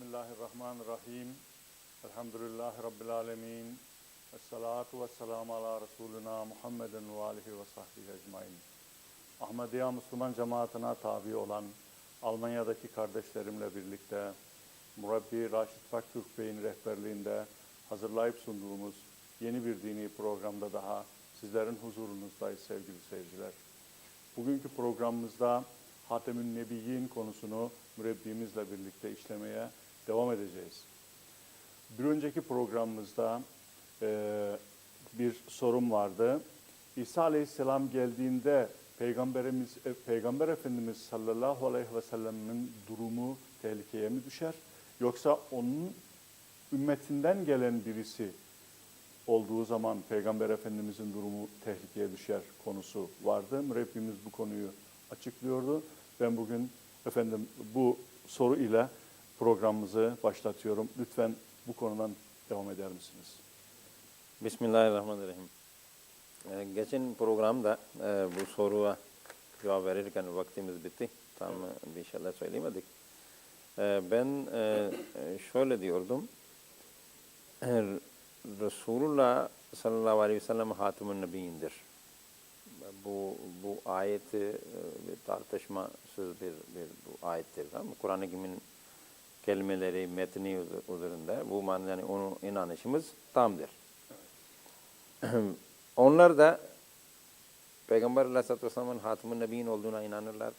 Bismillahirrahmanirrahim. Elhamdülillahi Rabbil alemin. Esselatu vesselamu ala Resulina Muhammedin ve alihi ve sahbihi ecmain. Ahmediya Müslüman cemaatine tabi olan Almanya'daki kardeşlerimle birlikte Murabbi Raşit Baktürk Bey'in rehberliğinde hazırlayıp sunduğumuz yeni bir dini programda daha sizlerin huzurunuzdayız sevgili seyirciler. Bugünkü programımızda Hatemün Nebiyyin konusunu mürebbimizle birlikte işlemeye devam edeceğiz. Bir önceki programımızda e, bir sorum vardı. İsa Aleyhisselam geldiğinde Peygamberimiz, e, Peygamber Efendimiz sallallahu aleyhi ve sellem'in durumu tehlikeye mi düşer? Yoksa onun ümmetinden gelen birisi olduğu zaman Peygamber Efendimizin durumu tehlikeye düşer konusu vardı. Mürebbimiz bu konuyu açıklıyordu. Ben bugün efendim bu soru ile programımızı başlatıyorum. Lütfen bu konudan devam eder misiniz? Bismillahirrahmanirrahim. Ee, geçen programda e, bu soruya cevap verirken vaktimiz bitti. Tam e, bir şeyler söyleyemedik. Ee, ben e, şöyle diyordum. E, Resulullah sallallahu aleyhi ve sellem Hatimün Nebiyindir. Bu, bu ayeti e, bir tartışmasız bir, bir bu ayettir. Kur'an-ı Kerim'in kelimeleri, metni üzerinde bu man yani onun inanışımız tamdır. Onlar da Peygamber Aleyhisselatü Vesselam'ın Hatim-ı Nebiyin olduğuna inanırlar.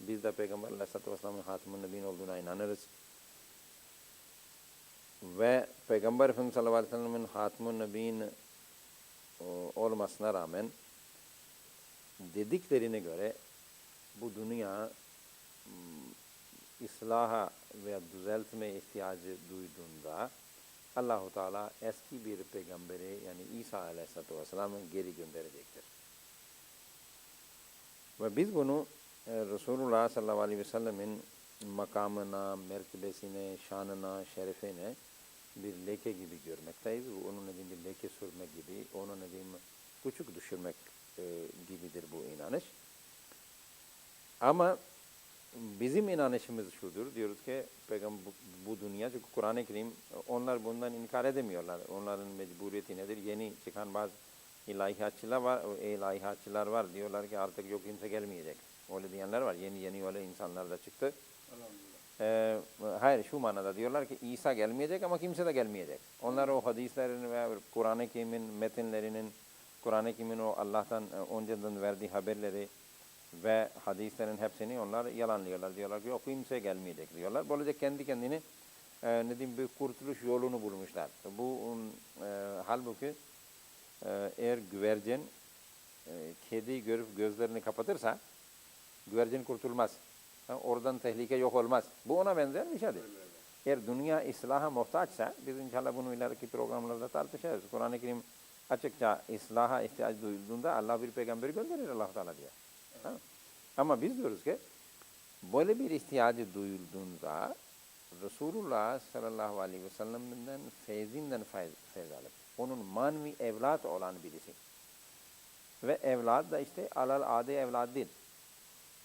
Biz de Peygamber Aleyhisselatü Vesselam'ın Hatim-ı Nebiyin olduğuna inanırız. Ve Peygamber Efendimiz sallallahu aleyhi ve sellem'in Nebiyin olmasına rağmen dediklerine göre bu dünya ıslaha veya düzeltme ihtiyacı duyduğunda Allahu Teala eski bir peygamberi yani İsa Aleyhisselatü Vesselam'ı geri gönderecektir. Ve biz bunu e, Resulullah sallallahu aleyhi ve sellemin makamına, mertebesine, şanına, şerefine bir leke gibi görmekteyiz. Onun nedeni bir leke sürmek gibi, onun nedeni küçük düşürmek e, gibidir bu inanış. Ama bizim inanışımız şudur. Diyoruz ki Peygamber bu, bu dünya çünkü Kur'an-ı Kerim onlar bundan inkar edemiyorlar. Onların mecburiyeti nedir? Yeni çıkan bazı ilahiyatçılar var, ilahiyatçılar var. Diyorlar ki artık yok kimse gelmeyecek. Öyle diyenler var. Yeni yeni öyle insanlar da çıktı. Ee, hayır şu manada diyorlar ki İsa gelmeyecek ama kimse de gelmeyecek. Onlar o hadislerin ve Kur'an-ı Kerim'in metinlerinin Kur'an-ı Kerim'in o Allah'tan önceden verdiği haberleri ve hadislerin hepsini onlar yalanlıyorlar. Diyorlar ki yok kimse gelmeyecek diyorlar. Böylece kendi kendini e, ne diyeyim bir kurtuluş yolunu bulmuşlar. Bu e, halbuki e, eğer güvercin e, kediyi görüp gözlerini kapatırsa güvercin kurtulmaz. Ha, oradan tehlike yok olmaz. Bu ona benzer bir şeydir. Eğer dünya islaha muhtaçsa biz inşallah bunu ileriki programlarda tartışacağız. Kur'an-ı Kerim açıkça islaha ihtiyaç duyulduğunda Allah bir peygamberi gönderir allah Teala diye. Ama biz diyoruz ki böyle bir ihtiyacı duyulduğunda Resulullah sallallahu aleyhi ve sellem'den feyzinden feyz alıp onun manevi evlat olan birisi. Ve evlat da işte alal adi evlat değil.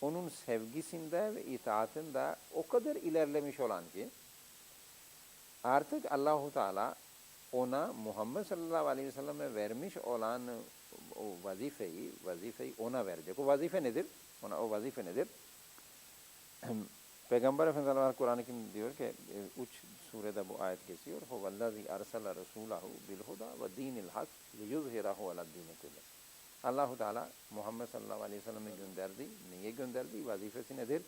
Onun sevgisinde ve itaatinde o kadar ilerlemiş olan ki artık Allahu Teala ona Muhammed sallallahu aleyhi ve selleme vermiş olan o vazifeyi, vazifeyi ona verecek. O vazife nedir? Ona o vazife nedir? Peygamber Efendimiz sallallahu Kur'an-ı Kerim diyor ki üç surede bu ayet geçiyor. Huvallazi arsala rasulahu bil huda ve dinil hak liyuzhirahu ala dini kulli. Allahu Teala Muhammed sallallahu aleyhi ve sellem'i gönderdi. Niye gönderdi? Vazifesi nedir?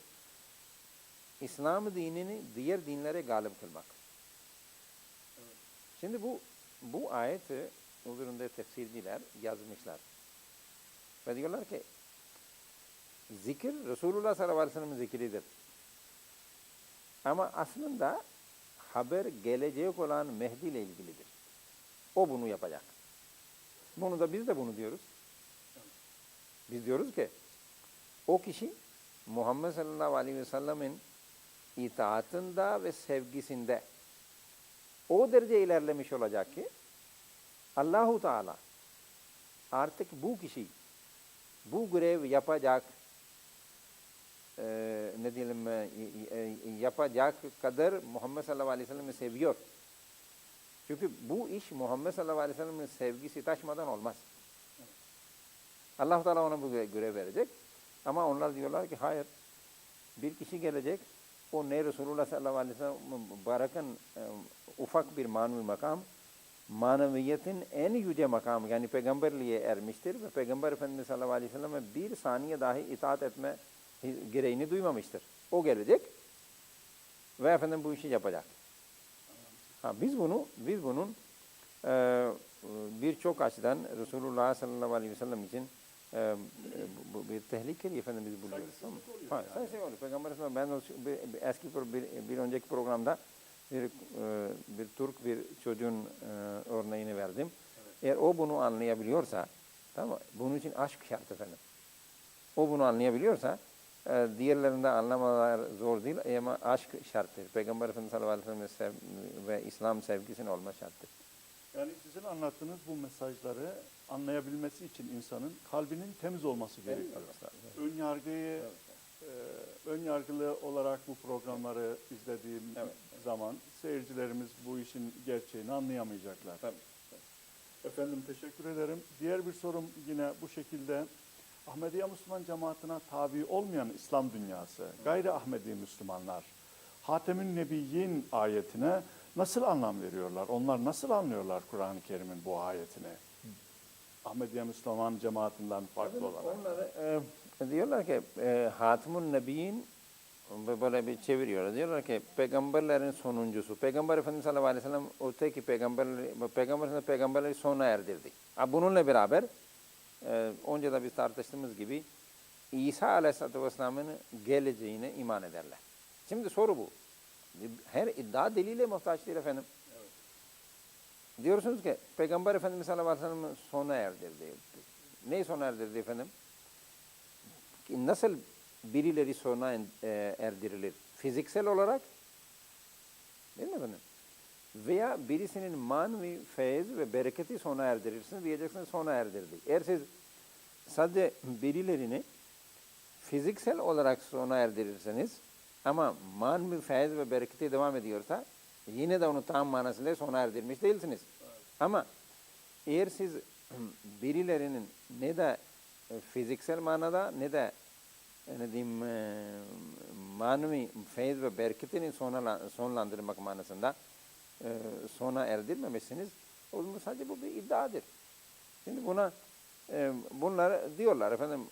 İslam dinini diğer dinlere galip kılmak. Şimdi bu bu ayeti üzerinde tefsirciler yazmışlar. Ve diyorlar ki zikir Resulullah sallallahu aleyhi ve sellem'in zikridir. Ama aslında haber gelecek olan Mehdi ile ilgilidir. O bunu yapacak. Bunu da biz de bunu diyoruz. Biz diyoruz ki o kişi Muhammed sallallahu aleyhi ve sellemin itaatında ve sevgisinde o derece ilerlemiş olacak ki Allahu Teala artık bu kişi bu görev yapacak e, ne diyelim e, y- y- yapacak kadar Muhammed sallallahu aleyhi ve sellem'i seviyor. Çünkü bu iş Muhammed sallallahu aleyhi ve sellem'in sevgisi taşmadan olmaz. allah Teala ona bu gö- görev verecek. Ama onlar diyorlar ki hayır. Bir kişi gelecek. O ne Resulullah sallallahu aleyhi ve sellem bırakın e, ufak bir manevi makam. Maneviyetin en yüce makamı yani peygamberliğe ermiştir ve Peygamber Efendimiz sallallahu aleyhi ve selleme bir saniye dahi itaat etme gereğini duymamıştır. O gelecek ve efendim bu işi yapacak. Ha, biz bunu biz bunun e, birçok açıdan Resulullah sallallahu aleyhi ve sellem için e, bu, bir tehlikeli efendim biz buluyoruz. Tamam Ha, yani. saygısızlık oluyor. Peygamber ben eski bir, bir önceki programda bir, e, bir Türk bir çocuğun e, örneğini verdim. Eğer o bunu anlayabiliyorsa tamam mı? Bunun için aşk şart efendim. O bunu anlayabiliyorsa e, diğerlerinde anlamalar zor değil ama aşk şarttır. Peygamber Efendimiz sallallahu aleyhi ve sellem ve İslam sevgisinin olma şarttır. Yani sizin anlattığınız bu mesajları anlayabilmesi için insanın kalbinin temiz olması gerekiyor. Ön yargıyı e, ön yargılı olarak bu programları izlediğim Evet, zaman seyircilerimiz bu işin gerçeğini anlayamayacaklar. Tabii. Efendim teşekkür ederim. Diğer bir sorum yine bu şekilde. Ahmediye Müslüman cemaatine tabi olmayan İslam dünyası, gayri Ahmedi Müslümanlar, Hatemün Nebiyyin ayetine nasıl anlam veriyorlar? Onlar nasıl anlıyorlar Kur'an-ı Kerim'in bu ayetini? Ahmediye Müslüman cemaatinden farklı olarak. Onları e, diyorlar ki e, Hatimun Nebiyin böyle bir çeviriyorlar. Diyorlar ki peygamberlerin sonuncusu. Peygamber Efendimiz sallallahu aleyhi ve sellem öteki peygamberleri, peygamber Efendimiz peygamberleri sona erdirdi. Ha, bununla beraber e, önce de biz tartıştığımız gibi İsa aleyhisselatü vesselamın geleceğine iman ederler. Şimdi soru bu. Her iddia delile muhtaç değil efendim. Diyorsunuz ki Peygamber Efendimiz sallallahu aleyhi ve sellem sona erdirdi. Neyi sona erdirdi efendim? Nasıl birileri sona e, erdirilir? Fiziksel olarak değil mi efendim? Veya birisinin manevi feyiz ve bereketi sona erdirirsiniz diyeceksiniz sona erdirdi. Eğer siz sadece birilerini fiziksel olarak sona erdirirseniz ama manevi feyiz ve bereketi devam ediyorsa yine de onu tam manasıyla sona erdirmiş değilsiniz. Ama eğer siz birilerinin ne de e, fiziksel manada ne de diyeyim e, manevi feyiz ve bereketini sonla- sonlandırmak manasında e, sona erdirmemişsiniz. O zaman sadece bu bir iddiadır. Şimdi buna e, bunlar diyorlar efendim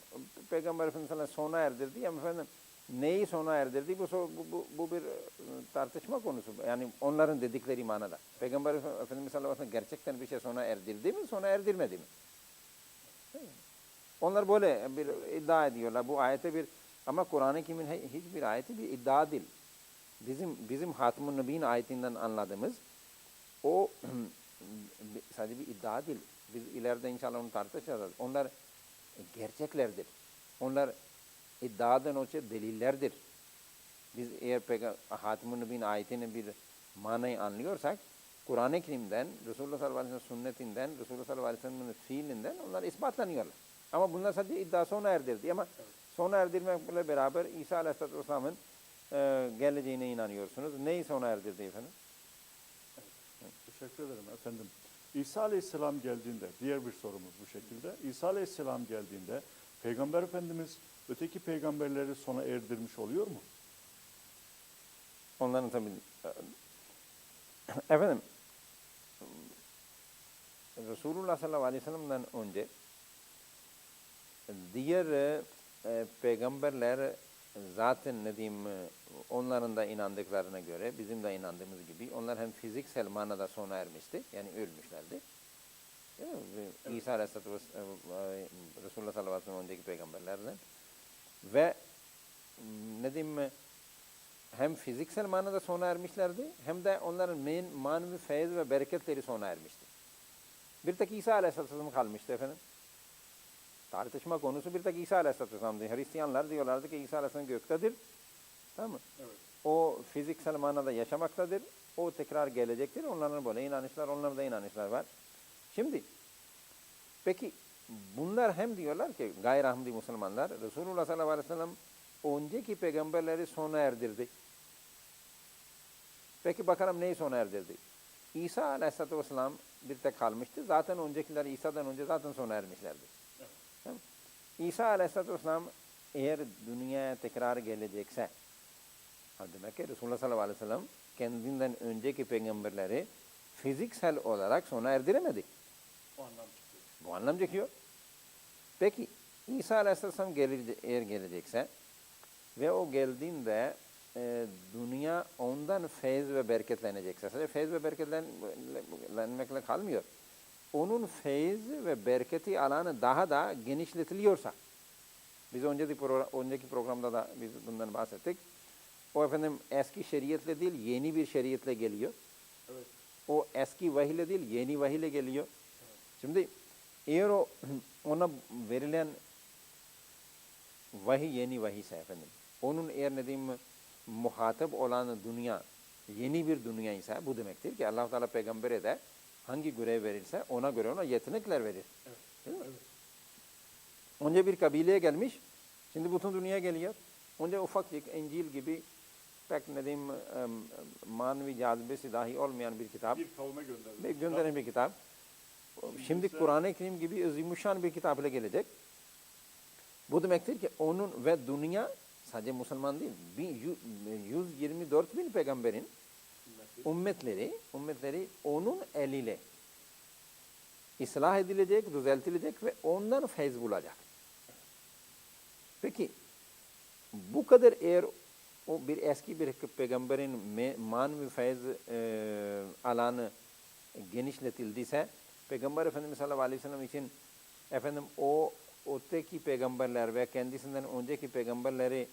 Peygamber Efendimiz sellem sona erdirdi ama efendim neyi sona erdirdi bu, bu, bu, bu bir tartışma konusu. Yani onların dedikleri manada. Peygamber Efendimiz sallallahu aleyhi ve sellem gerçekten bir şey sona erdirdi mi sona erdirmedi mi? Onlar böyle bir iddia ediyorlar. Bu ayete bir ama Kur'an-ı Kerim'in hi- hiçbir ayeti bir iddia değil. Bizim bizim Nebi'nin ayetinden anladığımız o sadece bir iddia değil. Biz ileride inşallah onu tartışacağız. Onlar gerçeklerdir. Onlar iddiadan öte delillerdir. Biz eğer Hatim-ı Nebi'nin ayetinin bir manayı anlıyorsak Kur'an-ı Kerim'den, Resulullah sallallahu aleyhi ve sellem sünnetinden, Resulullah sallallahu aleyhi ve sellem'in fiilinden onlar ispatlanıyorlar. Ama bunlar sadece iddia sona erdirdi. Ama sona erdirmekle beraber İsa aleyhisselatü vesselamın e, geleceğine inanıyorsunuz. Neyi sona erdirdi efendim? Teşekkür ederim efendim. İsa Aleyhisselam geldiğinde, diğer bir sorumuz bu şekilde. İsa Aleyhisselam geldiğinde Peygamber Efendimiz öteki peygamberleri sona erdirmiş oluyor mu? Onların tabii e, efendim Resulullah sallallahu aleyhi ve sellem'den önce diğer e, e, peygamberler zaten ne diyeyim e, onların da inandıklarına göre bizim de inandığımız gibi onlar hem fiziksel manada sona ermişti yani ölmüşlerdi. Ve İsa Aleyhisselatü Vesselam, e, Resulullah sallallahu aleyhi ve sellem önceki peygamberlerden ve ne diyeyim e, hem fiziksel manada sona ermişlerdi hem de onların men, manevi feyiz ve bereketleri sona ermişti. Bir tek İsa Aleyhisselam kalmıştı efendim. Tartışma konusu bir tek İsa Aleyhisselam'dı. Hristiyanlar diyorlardı ki İsa Aleyhisselam göktedir. Tamam mı? Evet. O fiziksel manada yaşamaktadır. O tekrar gelecektir. Onların böyle inanışlar, onların da inanışlar var. Şimdi peki bunlar hem diyorlar ki gayri Müslümanlar Resulullah sallallahu aleyhi ve sellem önceki peygamberleri sona erdirdi. Peki bakalım neyi sona erdirdi? İsa aleyhissalatü vesselam bir tek kalmıştı. Zaten öncekiler İsa'dan önce zaten sona ermişlerdi. İsa aleyhissalatü vesselam eğer dünyaya tekrar gelecekse ha demek ki Resulullah sallallahu aleyhi ve sellem kendinden önceki peygamberleri fiziksel olarak sona erdiremedi. O anlam çıkıyor. Bu anlam çekiyor. Peki İsa Aleyhisselam gelir, eğer gelecekse ve o geldiğinde e, dünya ondan feyz ve bereketlenecekse, sadece feyz ve bereketlenmekle kalmıyor. Onun feyz ve bereketi alanı daha da genişletiliyorsa, biz önceki, pro, önceki programda da biz bundan bahsettik. O efendim eski şeriatle değil yeni bir şeriatle geliyor. Evet. O eski vahiyle değil yeni vahiyle geliyor. Şimdi eğer o ona verilen vahiy yeni vahiy ise efendim, onun eğer ne diyeyim muhatap olan dünya yeni bir dünya ise bu demektir ki allah Teala peygambere de hangi görev verirse ona göre ona yetenekler verir. Evet. Değil mi? Evet. Önce bir kabileye gelmiş, şimdi bütün dünya geliyor. Önce ufakcık İncil gibi pek ne diyeyim manevi cazibesi dahi olmayan bir kitap. Bir kavme gönderildi. Bir gönderen bir kitap. Şimdi ise- Kur'an-ı Kerim gibi azimuşşan bir kitap ile gelecek. Bu demektir ki onun ve dünya sadece Müslüman değil, bin- yu- 124 bin peygamberin. Ümmetleri, ümmetleri onun eliyle ıslah edilecek, düzeltilecek ve ondan feyz bulacak. Peki bu kadar eğer o bir eski bir peygamberin manevi feyz e, alanı genişletildiyse Peygamber Efendimiz sallallahu aleyhi ve sellem için efendim o öteki peygamberler ve kendisinden önceki peygamberleri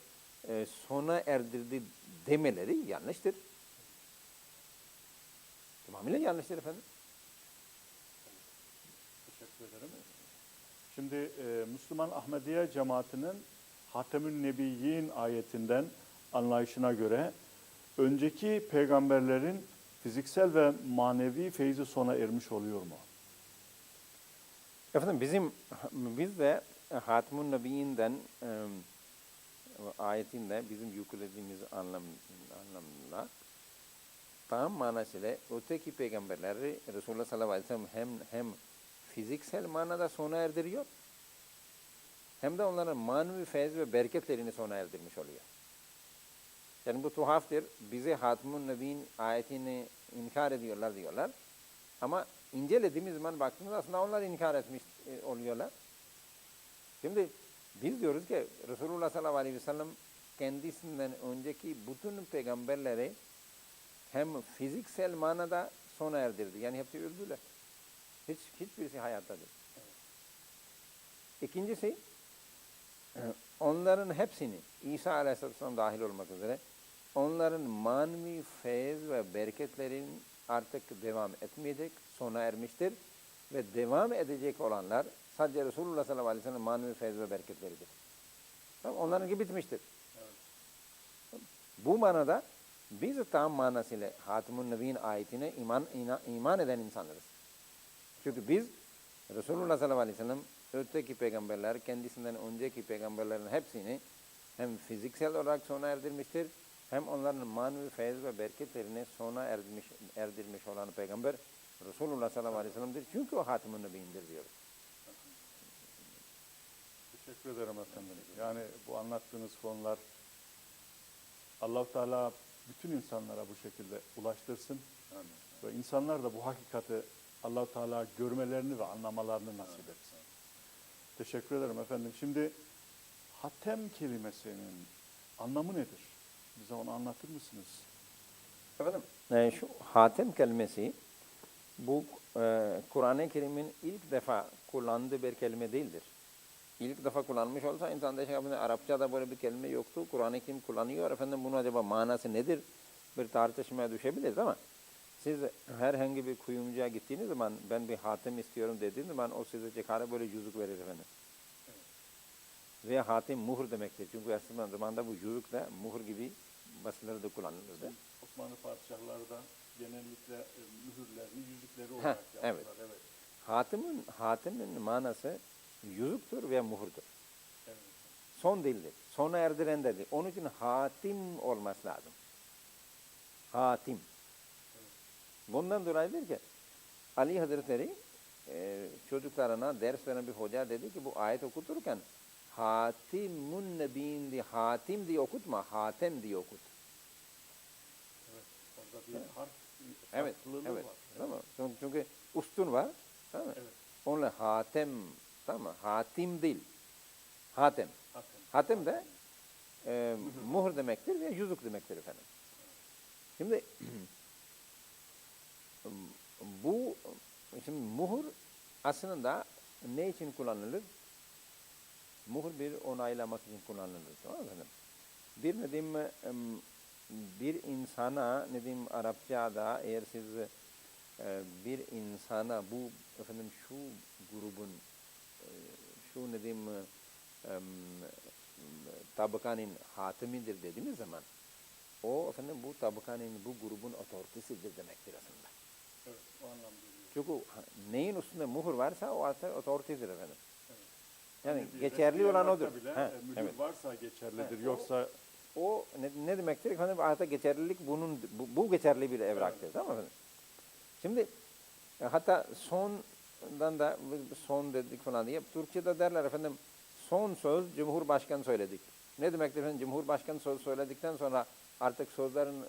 e, sona erdirdi demeleri yanlıştır. Tamamıyla yanlıştır efendim. Teşekkür ederim. Şimdi e, Müslüman Ahmediye cemaatinin Hatemün Nebiyyin ayetinden anlayışına göre önceki peygamberlerin fiziksel ve manevi feyzi sona ermiş oluyor mu? Efendim bizim biz de Hatemun Nebiyinden e, ayetinde bizim yüklediğimiz anlam anlamla tam manasıyla öteki peygamberleri Resulullah sallallahu aleyhi ve sellem hem hem fiziksel manada sona erdiriyor hem de onların manevi feyz ve bereketlerini sona erdirmiş oluyor. Yani bu tuhaftır. Bize Hatemun Nebiyin ayetini inkar ediyorlar diyorlar. Ama incelediğimiz zaman baktığımızda aslında onlar inkar etmiş e, oluyorlar. Şimdi biz diyoruz ki Resulullah sallallahu aleyhi ve sellem kendisinden önceki bütün peygamberleri hem fiziksel manada sona erdirdi. Yani hepsi öldüler. Hiç, hiçbirisi hayatta değil. İkincisi onların hepsini İsa aleyhisselam dahil olmak üzere onların manevi feyz ve bereketlerin artık devam etmeyecek, sona ermiştir. Ve devam edecek olanlar sadece Resulullah sallallahu aleyhi ve sellem manevi feyz ve bereketleridir. Tamam, onlarınki bitmiştir. Bu manada biz tam manasıyla Hatemun Nebiyin ayetine iman, iman eden insanlarız. Çünkü biz Resulullah sallallahu aleyhi ve sellem öteki peygamberler kendisinden önceki peygamberlerin hepsini hem fiziksel olarak sona erdirmiştir hem onların manevi feyz ve bereketlerini sona erdirmiş, erdirmiş olan peygamber Resulullah sallallahu aleyhi ve sellem'dir. Çünkü o Hatemun Nebiyindir diyoruz. Teşekkür ederim efendim. Yani bu anlattığınız konular allah Teala bütün insanlara bu şekilde ulaştırsın. Ve insanlar da bu hakikati allah Teala görmelerini ve anlamalarını nasip etsin. Teşekkür ederim efendim. Şimdi hatem kelimesinin anlamı nedir? Bize onu anlatır mısınız? Efendim, e, şu hatem kelimesi bu e, Kur'an-ı Kerim'in ilk defa kullandığı bir kelime değildir. İlk defa kullanmış olsa insan şey yapıyor, Arapçada böyle bir kelime yoktu. Kur'an-ı Kerim kullanıyor. Efendim bunun acaba manası nedir? Bir tartışmaya düşebiliriz ama siz herhangi bir kuyumcuya gittiğiniz zaman ben bir hatem istiyorum dediğiniz zaman o size çıkarıp böyle yüzük verir efendim. Ve hatem muhur demektir. Çünkü eski zamanda bu yüzük de muhur gibi basıları kullanılırdı. Osmanlı padişahları da genellikle e, mühürlerini, yüzükleri olarak yaptılar. evet. evet. Hatimin, hatimin manası yüzüktür ve muhurdur. evet. Son değildir. sona erdiren dedi. Onun için hatim olması lazım. Hatim. Bundan dolayıdır ki Ali Hazretleri e, çocuklarına ders veren bir hoca dedi ki bu ayet okuturken Hatimun Nebi'in diye hatim diye okutma, hatem diye okut. Evet. Orada bir harf Evet, evet. var. Tamam? Çünkü, çünkü ustun var. Tamam? Evet. Onunla hatem, tamam mı? Hatim değil. Hatem. Hatem. Hatem de e, muhur demektir ve yüzük demektir efendim. Şimdi bu şimdi muhur aslında ne için kullanılır? Muhur bir onaylamak için kullanılır. Tamam mı efendim? Bir ne diyeyim, bir insana ne diyeyim Arapçada eğer siz e, bir insana bu efendim şu grubun ne diyeyim em, tabakanın hatimidir dediğimiz zaman o efendim bu tabakanın bu grubun otoritesidir demektir aslında. Evet. O anlamda. Çünkü neyin üstünde muhur varsa o otoritedir efendim. Evet. Yani bir geçerli olan odur. Bile, Ha, e, mühür evet. varsa geçerlidir. Ha, Yoksa O ne, ne demektir? Efendim artık geçerlilik bunun bu, bu geçerli bir evraktır. Tamam mı efendim? Şimdi e, hatta sondan da son dedik falan diye Türkçe'de derler efendim son söz Cumhurbaşkanı söyledik. Ne demektir efendim? Cumhurbaşkanı söz söyledikten sonra artık sözlerin e,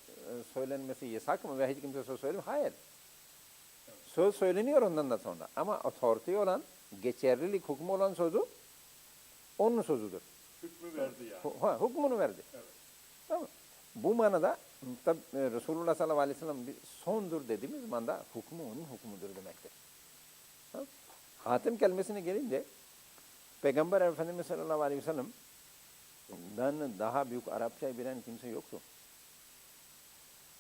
söylenmesi yasak mı ve hiç kimse söz söylemiyor? Hayır. Söz söyleniyor ondan da sonra. Ama otorite olan, geçerlilik hükmü olan sözü onun sözüdür. hükmü verdi yani. Ha, hükmünü verdi. Evet. Tamam. Bu manada tabi Resulullah sallallahu aleyhi ve sellem sondur dediğimiz manda hükmü onun hükmüdür demektir. Hatim kelimesine gelince Peygamber Efendimiz sallallahu aleyhi ve sellem dan daha büyük Arapça bilen kimse yoktu.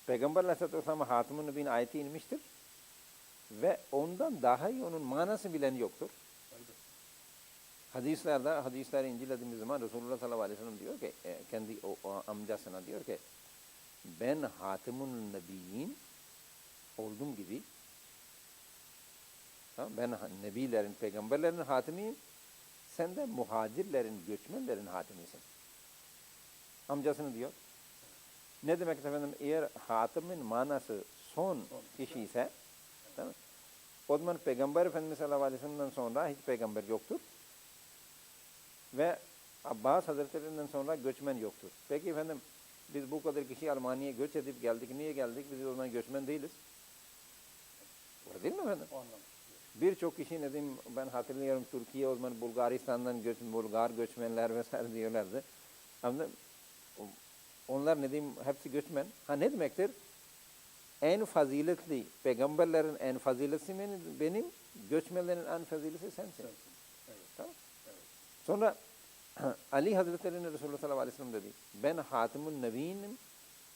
Peygamber aleyhisselatü vesselam Hatim-ı Nebi'nin ayeti inmiştir. Ve ondan daha iyi onun manası bilen yoktur. Hadislerde, hadisleri incelediğimiz zaman Resulullah sallallahu aleyhi ve sellem diyor ki, e, kendi o, o amcasına diyor ki, ben Hatimun Nebiyyin olduğum gibi, ben nebilerin, peygamberlerin hatimiyim, sen de muhacirlerin, göçmenlerin hatimisin. Amcasını diyor. Ne demek efendim? Eğer hatimin manası son kişi ise, o zaman Peygamber Efendimiz sallallahu aleyhi ve sellem'den sonra hiç peygamber yoktur. Ve Abbas Hazretlerinden sonra göçmen yoktur. Peki efendim biz bu kadar kişi Almanya'ya göç edip geldik. Niye geldik? Biz o zaman göçmen değiliz. Öyle değil mi efendim? O anlamda. Birçok kişi diyeyim ben hatırlıyorum Türkiye o zaman Bulgaristan'dan göç, Bulgar göçmenler vesaire diyorlardı. Ama onlar ne diyeyim hepsi göçmen. Ha ne demektir? En faziletli peygamberlerin en faziletli benim, benim göçmenlerin en faziletli sensin. Sensin. Evet. Tamam. Evet. Sonra Ali Hazretleri'nin Resulullah sallallahu aleyhi ve sellem dedi. Ben Hatimun Nebi'nim.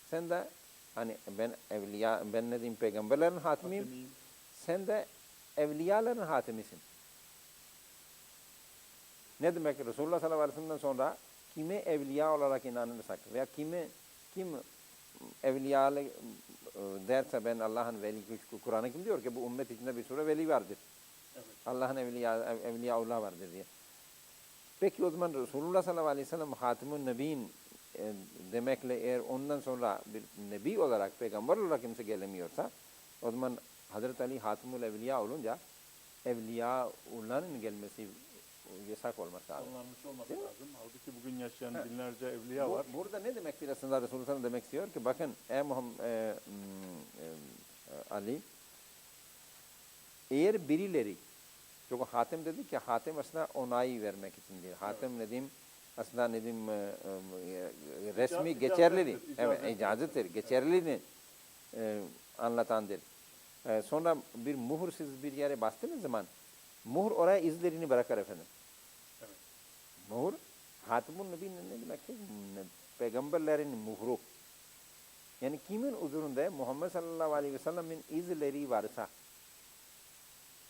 Sen de hani ben evliya, ben ne diyeyim peygamberlerin hatimiyim. Hatemiyim. Sen de evliyaların hatimisin. Ne demek Resulullah sallallahu aleyhi ve sellem'den sonra kime evliya olarak inanırsak veya kime kim evliyalı e, derse ben Allah'ın veli Kur'an-ı Kim diyor ki bu ümmet içinde bir sürü veli vardır. Evet. Allah'ın evliya evliyaullah vardır diye. Peki o zaman Resulullah sallallahu aleyhi ve sellem Hatimun Nebi'in e, demekle eğer ondan sonra bir nebi olarak, peygamber olarak kimse gelemiyorsa o zaman Hazreti Ali Hatimul Evliya olunca Evliyaullah'ın gelmesi yasak olması lazım. Anlanmış olması Değil mi? lazım. Halbuki bugün yaşayan Evet. binlerce evliya Bu- var. burada ne demektir aslında Resulullah sallallahu demek istiyor ki bakın ey Muhammed e, mm, e, Ali eğer birileri çünkü hatem dedik ya hatem aslında onay vermek için değil. Hatem ne diyeyim aslında ne diyeyim e, e, resmi İca- icazettir, Evet icazettir. icazettir. Geçerliliğini e, anlatandır. E, sonra bir muhur siz bir yere bastığınız zaman muhur oraya izlerini bırakır efendim. Evet. Muhur Hatimun Nebi ne demektir? Ne- Peygamberlerin muhru. Yani kimin üzerinde Muhammed sallallahu aleyhi ve sellemin izleri varsa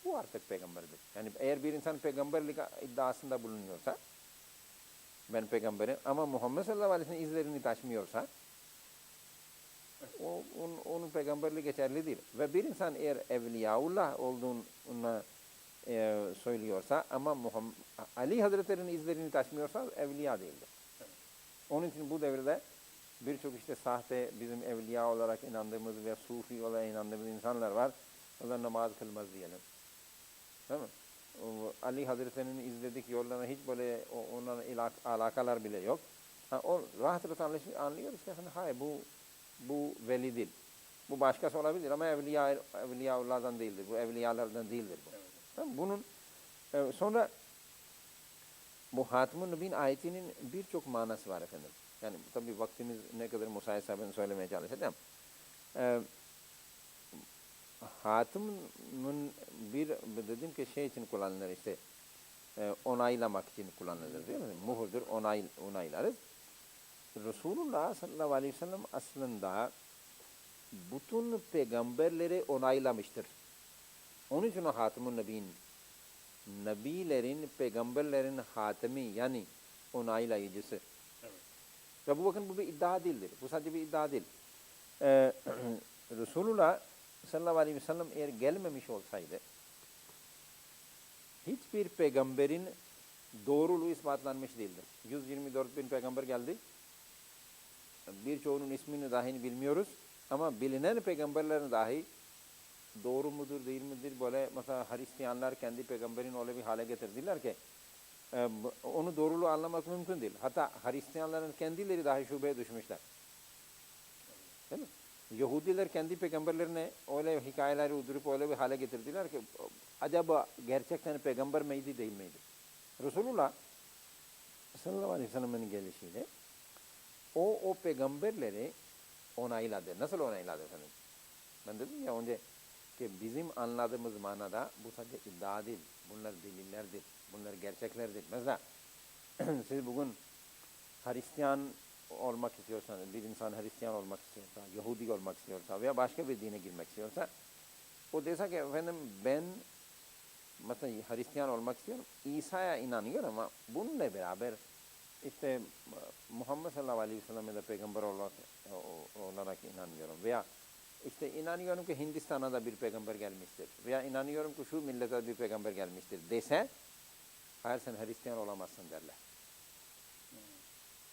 bu artık peygamberdir. Yani eğer bir insan peygamberlik iddiasında bulunuyorsa ben peygamberim ama Muhammed sallallahu aleyhi ve sellem izlerini taşmıyorsa onun, onun peygamberliği geçerli değil. Ve bir insan eğer evliyaullah olduğunu e, söylüyorsa ama Muhammed, Ali Hazretleri'nin izlerini taşmıyorsa evliya değildir. Evet. Onun için bu devirde birçok işte sahte bizim evliya olarak inandığımız veya sufi olarak inandığımız insanlar var. Onlar namaz kılmaz diyelim. Değil mi? Ali Hazretleri'nin izledik yollarına hiç böyle onların alakalar bile yok. Ha, o rahat rahat ki efendim, hayır bu bu veli değil. Bu başkası olabilir ama evliya evliyalardan değildir. Bu evliyalardan değildir bu. Tamam, Bunun e, sonra bu Hatim-ı Nübin ayetinin birçok manası var efendim. Yani tabii vaktimiz ne kadar müsait ben söylemeye çalışacağım. Ee, bir dedim ki şey için kullanılır işte e, onaylamak için kullanılır değil mi? Muhurdur onay, onaylarız. Resulullah sallallahu aleyhi ve sellem aslında bütün peygamberleri onaylamıştır. Onun için o Hatim-ı Nebin Nebilerin, peygamberlerin hatimi yani onaylayıcısı. Evet. Ve bu bakın bu bir iddia değildir. Bu sadece bir iddia değil. Ee, Resulullah sallallahu aleyhi ve sellem eğer gelmemiş olsaydı hiçbir peygamberin doğruluğu ispatlanmış değildir. 124 bin peygamber geldi. Birçoğunun ismini dahi bilmiyoruz. Ama bilinen peygamberlerin dahi doğru mudur değil midir böyle mesela Hristiyanlar kendi peygamberini öyle bir hale getirdiler ki e, onu doğruluğu anlamak mümkün değil. Hatta Hristiyanların kendileri dahi şubeye düşmüşler. Değil mi? Yahudiler kendi peygamberlerine öyle hikayeleri uydurup öyle bir hale getirdiler ki acaba gerçekten peygamber miydi değil miydi? Resulullah sallallahu aleyhi ve sellem'in gelişiyle o o peygamberleri onayladı. Nasıl onayladı efendim? Ben dedim ya önce ki bizim anladığımız manada bu sadece iddia değil. Bunlar delillerdir. Bunlar gerçeklerdir. Mesela siz bugün Hristiyan olmak istiyorsanız, bir insan Hristiyan olmak istiyorsa, Yahudi olmak istiyorsa veya başka bir dine girmek istiyorsa o dese ki efendim ben mesela Hristiyan olmak istiyorum. İsa'ya inanıyor ama bununla beraber işte Muhammed sallallahu aleyhi ve sellem'e de peygamber olarak, olarak inanıyorum. Veya işte inanıyorum ki Hindistan'a da bir peygamber gelmiştir. Veya inanıyorum ki şu millete bir peygamber gelmiştir dese hayır sen Hristiyan olamazsın derler.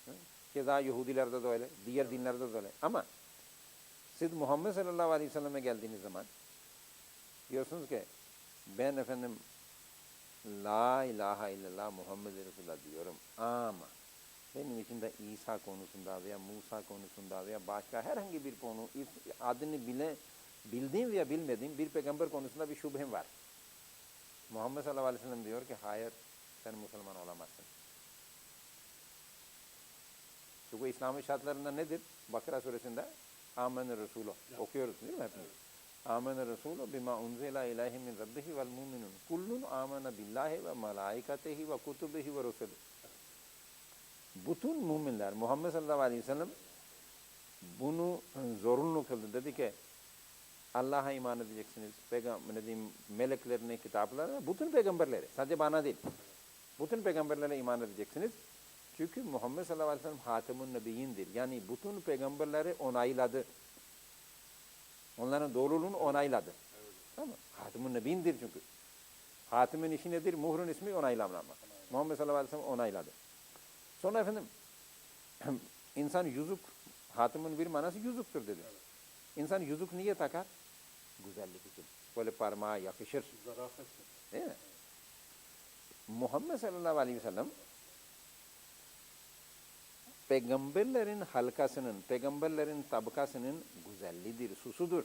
Hı? Keza Yahudilerde de öyle, diğer dinlerde de öyle. Ama siz Muhammed sallallahu aleyhi ve selleme geldiğiniz zaman diyorsunuz ki ben efendim La ilahe illallah Muhammed Resulullah diyorum ama benim için de İsa konusunda veya Musa konusunda veya başka herhangi bir konu adını bile bildiğim veya bilmediğim bir peygamber konusunda bir şüphem var. Muhammed sallallahu aleyhi ve sellem diyor ki hayır sen Müslüman olamazsın. Çünkü İslam'ın şartlarında nedir? Bakara suresinde Amen Resulü okuyoruz değil mi hepimiz? Amen Resulü bima unzila ilahi min rabbihi vel mu'minun. Kullun amene billahi ve malaikatihi ve kutubihi ve rusulihi. Bütün müminler Muhammed sallallahu aleyhi ve sellem bunu zorunlu kıldı. Dedi ki Allah'a iman edeceksiniz. Peygamber, ne diyeyim, meleklerine, kitaplarına, bütün peygamberlere. Sadece bana değil. Bütün peygamberlere iman edeceksiniz. Çünkü Muhammed sallallahu aleyhi ve sellem Hatemun Nebiyindir. Yani bütün peygamberleri onayladı. Onların doğruluğunu onayladı. Tamam mı? Hatemun Nebiyindir çünkü. Hatimin işi nedir? Muhrun ismi onaylamak. Muhammed sallallahu aleyhi ve sellem onayladı. Sonra efendim insan yüzük, hatimin bir manası yüzüktür dedi. İnsan yüzük niye takar? Güzellik için. Böyle parmağa yakışır. Zarafet. Değil mi? Muhammed sallallahu aleyhi ve sellem peygamberlerin halkasının, peygamberlerin tabakasının güzelliğidir, susudur.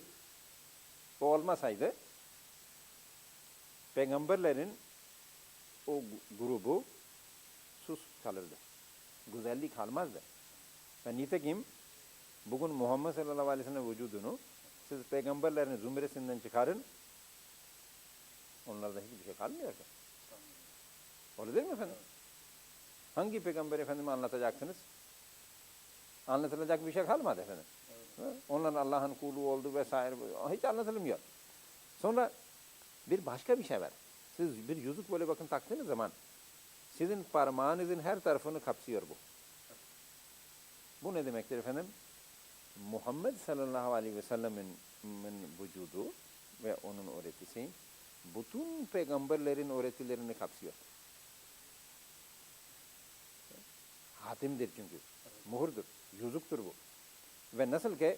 O olmasaydı peygamberlerin o grubu sus kalırdı. Güzellik kalmazdı. Ve nitekim bugün Muhammed sallallahu aleyhi ve sellem vücudunu siz peygamberlerin zümresinden çıkarın onlarda hiçbir şey kalmıyor ki. Öyle değil mi efendim? Hangi peygamber efendimi anlatacaksınız? Anlatılacak bir şey kalmadı efendim. Evet. Onların Allah'ın kulu oldu vesaire hiç anlatılmıyor. Sonra bir başka bir şey var. Siz bir yüzük böyle bakın taktığınız zaman sizin parmağınızın her tarafını kapsıyor bu. Bu ne demektir efendim? Muhammed sallallahu aleyhi ve sellemin vücudu ve onun öğretisi bütün peygamberlerin öğretilerini kapsıyor. Hatimdir çünkü. muhurdur, yüzüktür bu. Ve nasıl ki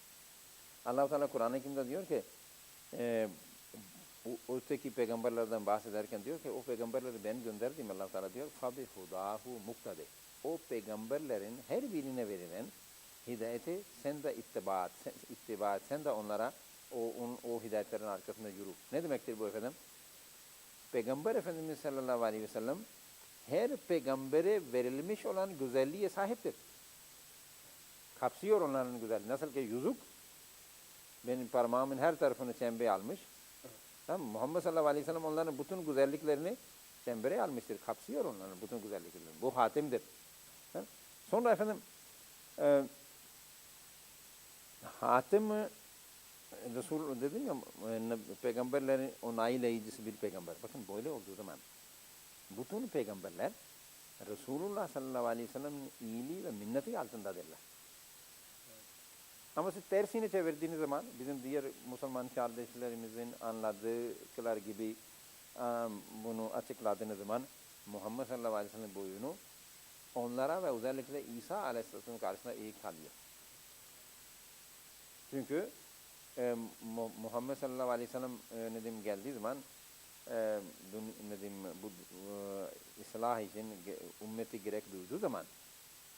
Allah Teala Kur'an-ı Kerim'de diyor ki e, o öteki peygamberlerden bahsederken diyor ki o peygamberleri ben gönderdim Allah Teala diyor fabi hudahu muktade. O peygamberlerin her birine verilen hidayeti sen de ittiba et, sen, de onlara o, on, o hidayetlerin arkasında yürü. Ne demektir bu efendim? Peygamber Efendimiz sallallahu aleyhi ve sellem her peygambere verilmiş olan güzelliğe sahiptir. Kapsıyor onların güzelliği. Nasıl ki yüzük benim parmağımın her tarafını çembeye almış. Tamam? Muhammed sallallahu aleyhi ve sellem onların bütün güzelliklerini çembere almıştır. Kapsıyor onların bütün güzelliklerini. Bu hatimdir. Tamam? Sonra efendim e, hatim Resul dedim ya e, peygamberlerin onayleyicisi bir peygamber. Bakın böyle olduğu zaman bütün peygamberler Resulullah sallallahu aleyhi ve sellem'in iyiliği ve minneti altındadırlar. Ama siz tersini çevirdiğiniz zaman bizim diğer Müslüman kardeşlerimizin anladıkları gibi bunu açıkladığınız zaman Muhammed sallallahu aleyhi ve sellem boyunu onlara ve özellikle İsa aleyhisselamın karşısında iyi kalıyor. Çünkü e, Mu- Muhammed sallallahu aleyhi ve sellem e, ne diyeyim geldiği zaman e, dün- ne diyeyim bu e, ıslah için ümmeti gerek duyduğu zaman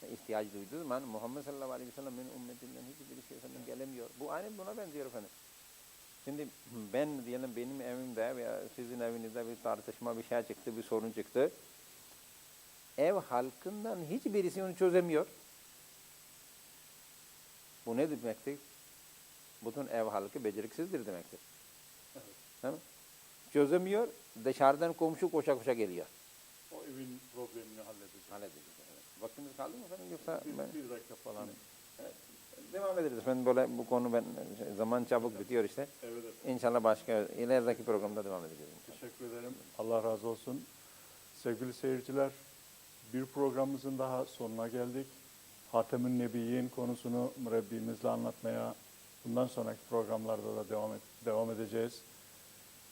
ihtiyaç duyduğu zaman Muhammed sallallahu aleyhi ve sellem'in ümmetinden hiçbir şey efendim gelemiyor. Bu aynı buna benziyor efendim. Şimdi ben diyelim benim evimde veya sizin evinizde bir tartışma bir şey çıktı, bir sorun çıktı. Ev halkından hiçbirisi onu çözemiyor. Bu ne demektir? Bütün ev halkı beceriksizdir demektir. Evet. Çözemiyor, dışarıdan komşu koşa koşa geliyor. O evin problemini halledecek. Halledeceğiz. Evet. Vaktimiz kaldı mı efendim yoksa Bir, ben... bir dakika falan. Devam ederiz. Ben böyle bu konu ben şey, zaman çabuk bitiyor işte. Evet efendim. İnşallah başka ilerideki programda devam edeceğiz. Teşekkür ederim. Allah razı olsun. Sevgili seyirciler, bir programımızın daha sonuna geldik. Hatem-ün Nebiyyin konusunu mürebbimizle anlatmaya bundan sonraki programlarda da devam, et, devam edeceğiz.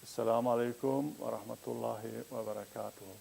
Esselamu Aleyküm ve Rahmetullahi ve Berekatuhu.